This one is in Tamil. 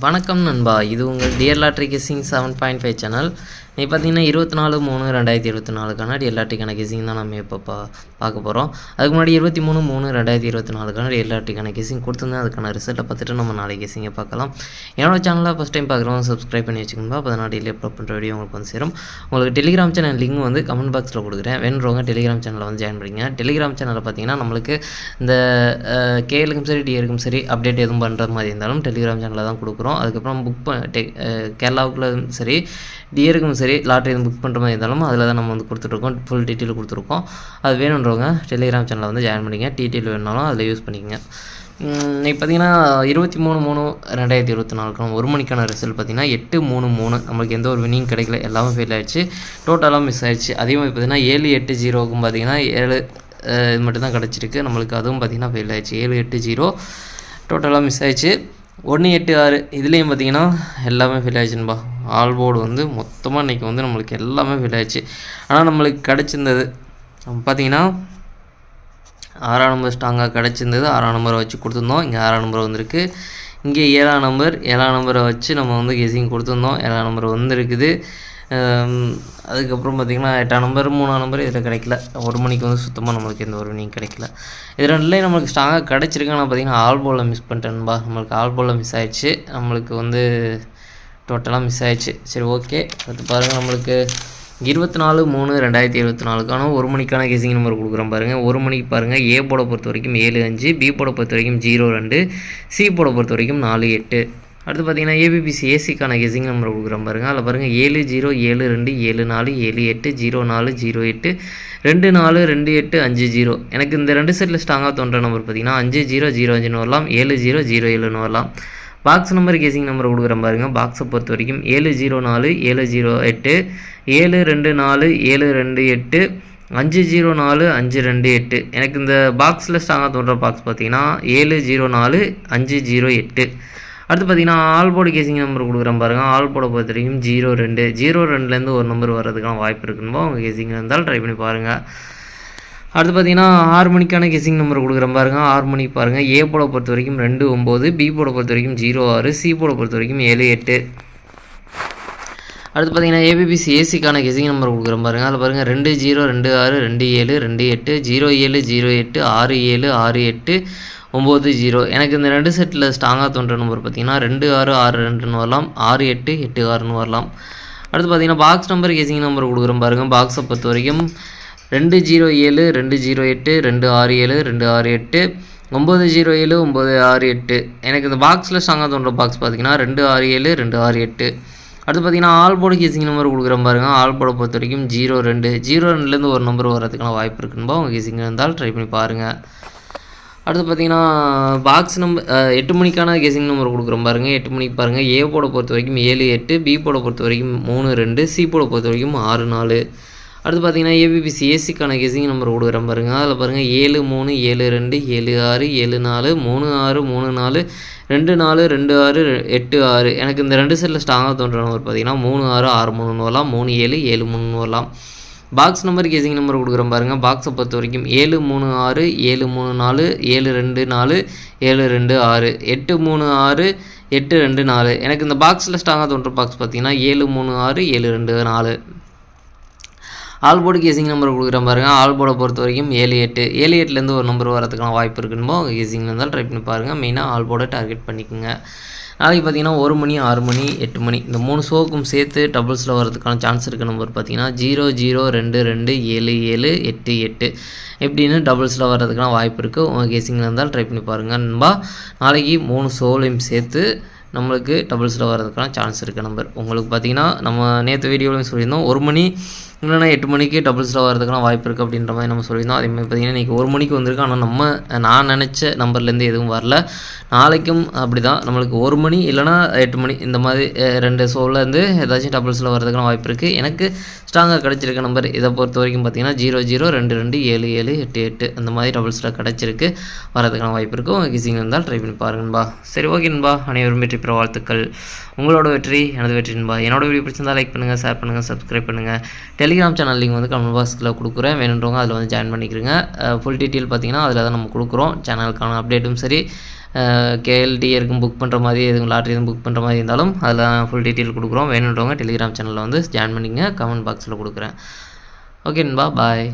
வணக்கம் நண்பா. இது உங்கள் டியர் லாட்ரி கிசிங் செவன் பாயிண்ட் ஃபைவ் சேனல் நீ பார்த்தீங்கன்னா இருபத்தி நாலு மூணு ரெண்டாயிரத்தி இருபத்தி நாலுக்கான கண்ணாடி எல்ஆர்டி கிசிங் தான் நம்ம இப்போ பா பார்க்க போகிறோம் அதுக்கு முன்னாடி இருபத்தி மூணு மூணு ரெண்டாயிரத்தி இருபத்தி நாலுக்கான டியர் லாட்ரிக்கான கிசிங் கொடுத்துருந்தேன். அதுக்கான ரிசல்ட்டை பார்த்துட்டு நம்ம நாளைக்கு கிசிங்கை பார்க்கலாம். என்னோட சேனலில் ஃபஸ்ட் டைம் பார்க்குறவங்க சப்ஸ்கிரைப் பண்ணி வச்சுக்கோங்க அப்போ நான் டெய்லி அப்லோட் பண்ணுற வீடியோ உங்களுக்கு வந்து சேரும். உங்களுக்கு டெலிகிராம் சேனல் லிங்க் வந்து கமெண்ட் பாக்ஸில் கொடுக்குறேன். வேணுறவங்க டெலிகிராம் சேனலில் வந்து ஜாயின் பண்ணிங்க டெலிகிராம் சேனலில் பார்த்தீங்கன்னா நம்மளுக்கு இந்த கேலுக்கும் சரி டிஏருக்கும் சரி அப்டேட் எதுவும் பண்ணுற மாதிரி இருந்தாலும் டெலிகிராம் சேனலில் தான் கொடுக்குறோம். அதுக்கப்புறம் புக் ப டெ கேரளாவுக்குள்ள சரி டிஏருக்கும் சரி லாட்ரி எதுவும் புக் பண்ணுற மாதிரி இருந்தாலும் அதில் தான் நம்ம வந்து கொடுத்துட்ருக்கோம். ஃபுல் டீட்டெயில் கொடுத்துருக்கோம் அது வேணுன்றவங்க டெலிகிராம் சேனலில் வந்து ஜாயின் பண்ணிங்க டீட்டெயில் வேணுனாலும் அதில் யூஸ் பண்ணிக்கங்க. இன்றைக்கி பார்த்தீங்கன்னா இருபத்தி மூணு மூணு ரெண்டாயிரத்தி இருபத்தி நாலுக்கான ஒரு மணிக்கான ரிசல்ட் பார்த்தீங்கன்னா எட்டு மூணு மூணு. நம்மளுக்கு எந்த ஒரு வினிங் கிடைக்கல. எல்லாமே ஃபெயில் ஆயிடுச்சு. டோட்டலாக மிஸ் ஆயிடுச்சு. அதே மாதிரி பார்த்தீங்கன்னா ஏழு எட்டு ஜீரோக்கும் பார்த்தீங்கன்னா ஏழு இது மட்டும் தான் கிடச்சிருக்கு. நம்மளுக்கு அதுவும் பார்த்தீங்கன்னா ஃபெயில் ஆயிடுச்சு. ஏழு எட்டு ஜீரோ. டோட்டலாக மிஸ் ஆயிடுச்சு. ஒன்று எட்டு ஆறு. இதுலேயும் பார்த்தீங்கன்னா எல்லாமே ஃபெயில் ஆயிடுச்சுன்பா ஆல்போர்டு வந்து மொத்தமாக இன்றைக்கி வந்து நம்மளுக்கு எல்லாமே ஃபெயில் ஆயிடுச்சு. ஆனால் நம்மளுக்கு கிடச்சிருந்தது பார்த்தீங்கன்னா ஆறாம் நம்பர் ஸ்ட்ராங்காக கிடச்சிருந்தது. ஆறாம் நம்பரை வச்சு கொடுத்துருந்தோம். இங்கே ஆறாம் நம்பர் வந்திருக்கு. இங்கே ஏழாம் நம்பர் ஏழாம் நம்பரை வச்சு நம்ம வந்து கெஸிங் கொடுத்துருந்தோம். ஏழாம் நம்பர் வந்துருக்குது. அதுக்கப்புறம் பார்த்திங்கன்னா எட்டாம் நம்பர் மூணாம் நம்பர் இதில் கிடைக்கல. ஒரு மணிக்கு வந்து சுத்தமாக நம்மளுக்கு எந்த ஒரு வினியும் கிடைக்கல. இது ரெண்டுலேயும் நம்மளுக்கு ஸ்ட்ராங்காக கிடச்சிருக்கு. ஆனால் பார்த்திங்கன்னா ஆல் போலில் மிஸ் பண்ணிட்டேன்பா நம்மளுக்கு ஆல் போலில் மிஸ் ஆயிடுச்சு. நம்மளுக்கு வந்து டோட்டலாக மிஸ் ஆயிடுச்சு. சரி ஓகே அடுத்து பாருங்கள் நம்மளுக்கு இருபத்தி நாலு மூணு ரெண்டாயிரத்தி இருபத்தி நாலுக்கான ஒரு மணிக்கான கெசிங் நம்பர் கொடுக்குறோம் பாருங்கள் ஒரு மணிக்கு பாருங்கள் ஏ போட பொறுத்த வரைக்கும் ஏழு அஞ்சு பி போட பொறுத்த வரைக்கும் ஜீரோ ரெண்டு சி போட பொறுத்த வரைக்கும் நாலு எட்டு. அடுத்து பார்த்தீங்கன்னா ஏபிபிசி ஏசிக்கான கெசிங் நம்பர் கொடுக்குறோம் பாருங்கள் அதில் பாருங்கள் ஏழு ஜீரோ ஏழு ரெண்டு ஏழு நாலு ஏழு எட்டு ஜீரோ நாலு ஜீரோ எட்டு ரெண்டு நாலு ரெண்டு எட்டு அஞ்சு ஜீரோ. எனக்கு இந்த ரெண்டு செட்டில் ஸ்ட்ராங்காக தோன்ற நம்பர் பார்த்தீங்கன்னா அஞ்சு ஜீரோ ஜீரோ அஞ்சுன்னு வரலாம். ஏழு ஜீரோ ஜீரோ ஏழுன்னு வரலாம். பாக்ஸ் நம்பர் கேசிங் நம்பர் கொடுக்குறேன் பாருங்கள் பாக்ஸை பொறுத்த வரைக்கும் ஏழு ஜீரோ நாலு ஏழு ஜீரோ எட்டு ஏழு ரெண்டு நாலு ஏழு ரெண்டு எட்டு அஞ்சு ஜீரோ நாலு அஞ்சு ரெண்டு எட்டு. எனக்கு இந்த பாக்ஸில் ஸ்ட்ராங்காக தோன்ற பாக்ஸ் பார்த்தீங்கன்னா ஏழு ஜீரோ நாலு அஞ்சு ஜீரோ எட்டு. அடுத்து பார்த்தீங்கன்னா ஆல்போர்டு கேசிங் நம்பர் கொடுக்குறேன் பாருங்கள் ஆல்போர்டை பொறுத்த வரைக்கும் ஜீரோ ரெண்டு. ஜீரோ ரெண்டுலேருந்து ஒரு நம்பர் வர்றதுக்கான வாய்ப்பு இருக்குன்னு உங்கள் கேசிங் இருந்தால் ட்ரை பண்ணி பாருங்கள் அடுத்து பார்த்தீங்கன்னா ஆறு மணிக்கான கெஸிங் நம்பர் கொடுக்குறேன் பாருங்க. ஆறு மணிக்கு பாருங்கள் ஏ போட பொறுத்த வரைக்கும் ரெண்டு ஒம்பது பி போட பொறுத்த வரைக்கும் ஜீரோ ஆறு. சி போட பொறுத்த வரைக்கும் ஏழு எட்டு. அடுத்து பார்த்தீங்கன்னா ஏபிபிசி ஏசிக்கான கெஸிங் நம்பர் கொடுக்குறேன் பாருங்கள் அதில் பாருங்கள் ரெண்டு ஜீரோ ரெண்டு ஆறு ரெண்டு ஏழு ரெண்டு எட்டு. ஜீரோ ஏழு ஜீரோ எட்டு. ஆறு ஏழு ஆறு எட்டு. ஒம்பது ஜீரோ எனக்கு இந்த ரெண்டு செட்டில் ஸ்ட்ராங்காக தோன்ற நம்பர் பார்த்தீங்கன்னா ரெண்டு ஆறு ஆறு ரெண்டுன்னு வரலாம். ஆறு எட்டு எட்டு ஆறுன்னு வரலாம். அடுத்து பார்த்தீங்கன்னா பாக்ஸ் நம்பர் கெஸிங் நம்பர் கொடுக்குறேன் பாருங்கள் பாக்ஸை பொறுத்த வரைக்கும் ரெண்டு ஜீரோ ஏழு ரெண்டு ஜீரோ எட்டு ரெண்டு ஆறு ஏழு ரெண்டு ஆறு எட்டு ஒம்பது ஜீரோ ஏழு ஒம்பது ஆறு எட்டு. எனக்கு இந்த பாக்ஸில் ஸ்ட்ராங்காக தோன்ற பாக்ஸ் பார்த்தீங்கன்னா ரெண்டு ஆறு ஏழு ரெண்டு ஆறு எட்டு. அடுத்து பார்த்தீங்கன்னா ஆல் போர்டு கேசிங் நம்பர் கொடுக்குறேன் பாருங்க. ஆல் போர்டை பொறுத்த வரைக்கும் ஜீரோ ரெண்டு. ஜீரோ ரெண்டுலேருந்து ஒரு நம்பர் வரதுக்கான வாய்ப்பு இருக்குன்பா உங்கள் கேசிங் இருந்தால் ட்ரை பண்ணி பாருங்கள் அடுத்து பார்த்தீங்கன்னா பாக்ஸ் நம்பர் எட்டு மணிக்கான கெஸிங் நம்பர் கொடுக்குறோம் பாருங்கள் எட்டு மணிக்கு பாருங்கள் ஏ போட பொறுத்த வரைக்கும் ஏழு எட்டு பி போட பொறுத்த வரைக்கும் மூணு ரெண்டு சி போட பொறுத்த வரைக்கும் ஆறு நாலு. அடுத்து பார்த்தீங்கன்னா ஏபிபிசி ஏசிக்கான கேசிங் நம்பர் கொடுக்குறேன் பாருங்கள் அதில் பாருங்கள் ஏழு மூணு ஏழு ரெண்டு ஏழு ஆறு ஏழு நாலு மூணு ஆறு மூணு நாலு ரெண்டு நாலு ரெண்டு ஆறு எட்டு ஆறு. எனக்கு இந்த ரெண்டு செட்டில் ஸ்ட்ராங்காக தோன்ற நம்பர் பார்த்தீங்கன்னா மூணு ஆறு ஆறு மூணுன்னு வரலாம். மூணு ஏழு ஏழு மூணுன்னு வரலாம். பாக்ஸ் நம்பர் கேசிங் நம்பர் கொடுக்குறேன் பாருங்கள் பாக்ஸை பொறுத்த வரைக்கும் ஏழு மூணு ஆறு ஏழு மூணு நாலு ஏழு ரெண்டு நாலு ஏழு ரெண்டு ஆறு எட்டு மூணு ஆறு எட்டு ரெண்டு நாலு. எனக்கு இந்த பாக்ஸில் ஸ்ட்ராங்காக தோன்ற பாக்ஸ் பார்த்தீங்கன்னா ஏழு மூணு ஆறு ஏழு ரெண்டு நாலு. ஆல்போர்டு கேசிங் நம்பர் கொடுக்குறேன் பாருங்கள் ஆல்போர்டை பொறுத்த வரைக்கும் ஏழு எட்டு ஏழு எட்டுலேருந்து ஒரு நம்பர் வரதுக்கான வாய்ப்பு இருக்குன்னு உங்கள் கேசிங் இருந்தால் ட்ரை பண்ணி பாருங்கள் மெயினாக ஆல்போர்டை டார்கெட் பண்ணிக்கோங்க. நாளைக்கு பார்த்தீங்கன்னா ஒரு மணி ஆறு மணி எட்டு மணி இந்த மூணு ஷோக்கும் சேர்த்து டபுள்ஸில் வரதுக்கான சான்ஸ் இருக்க நம்பர் பார்த்தீங்கன்னா ஜீரோ ஜீரோ ரெண்டு ரெண்டு ஏழு ஏழு எட்டு எட்டு எப்படின்னு டபுள்ஸில் வர்றதுக்கான வாய்ப்பு இருக்குது உங்கள் கேசிங்கில் இருந்தால் ட்ரை பண்ணி பாருங்கள் நண்பா நாளைக்கு மூணு ஷோலையும் சேர்த்து நம்மளுக்கு டபுள்ஸில் வர்றதுக்கான சான்ஸ் இருக்க நம்பர் உங்களுக்கு பார்த்தீங்கன்னா நம்ம நேற்று வீடியோலையும் சொல்லியிருந்தோம். ஒரு மணி இல்லைனா எட்டு மணிக்கு டபுள்ஸில் வரதுக்கான வாய்ப்பு இருக்குது அப்படின்ற மாதிரி நம்ம சொல்லியிருந்தோம். அதே மாதிரி பார்த்தீங்கன்னா இன்றைக்கி ஒரு மணிக்கு வந்திருக்கு. ஆனால் நம்ம நான் நினச்ச நம்பர்லேருந்து எதுவும் வரல. நாளைக்கும் அப்படி தான் நம்மளுக்கு ஒரு மணி இல்லைன்னா எட்டு மணி இந்த மாதிரி ரெண்டு ஷோலேருந்து ஏதாச்சும் டபுள்ஸில் வரதுக்கான வாய்ப்பு இருக்குது எனக்கு ஸ்ட்ராங்காக கிடச்சிருக்க நம்பர் இதை பொறுத்த வரைக்கும் பார்த்தீங்கன்னா ஜீரோ ஜீரோ ரெண்டு ரெண்டு ஏழு ஏழு எட்டு எட்டு அந்த மாதிரி டபுள்ஸில் கிடச்சிருக்கு. வரதுக்கான வாய்ப்பு இருக்குது உங்கள் கிசிங் இருந்தால் ட்ரை பண்ணி பாருங்கன்பா சரி ஓகேன்பா அனைவரும் வெற்றி பெற வாழ்த்துக்கள். உங்களோட வெற்றி எனது வெற்றின்பா என்னோட வீடியோ பிடிச்சிருந்தால் லைக் பண்ணுங்கள் ஷேர் பண்ணுங்கள் சப்ஸ்கிரைப் பண்ணுங்கள் டெலி டெலிகிராம் சேனல் லிங்க் வந்து கமெண்ட் பாக்ஸில் கொடுக்குறேன். வேணுன்றவங்க அதில் வந்து ஜாயின் பண்ணிக்கிறங்க ஃபுல் டீட்டெயில் பார்த்தீங்கன்னா அதில் தான் நம்ம கொடுக்குறோம். சேனலுக்கான அப்டேட்டும் சரி. கேஎல்டி இருக்கும் புக் பண்ணுற மாதிரி எதுவும் லாட்ரி எதுவும் புக் பண்ணுற மாதிரி இருந்தாலும் அதில் ஃபுல் டீட்டெயில் கொடுக்குறோம். வேணுன்றவங்க டெலிகிராம் சேனலில் வந்து ஜாயின் பண்ணிக்கங்க கமெண்ட் பாக்ஸில் கொடுக்குறேன். ஓகே நண்பா. பாய்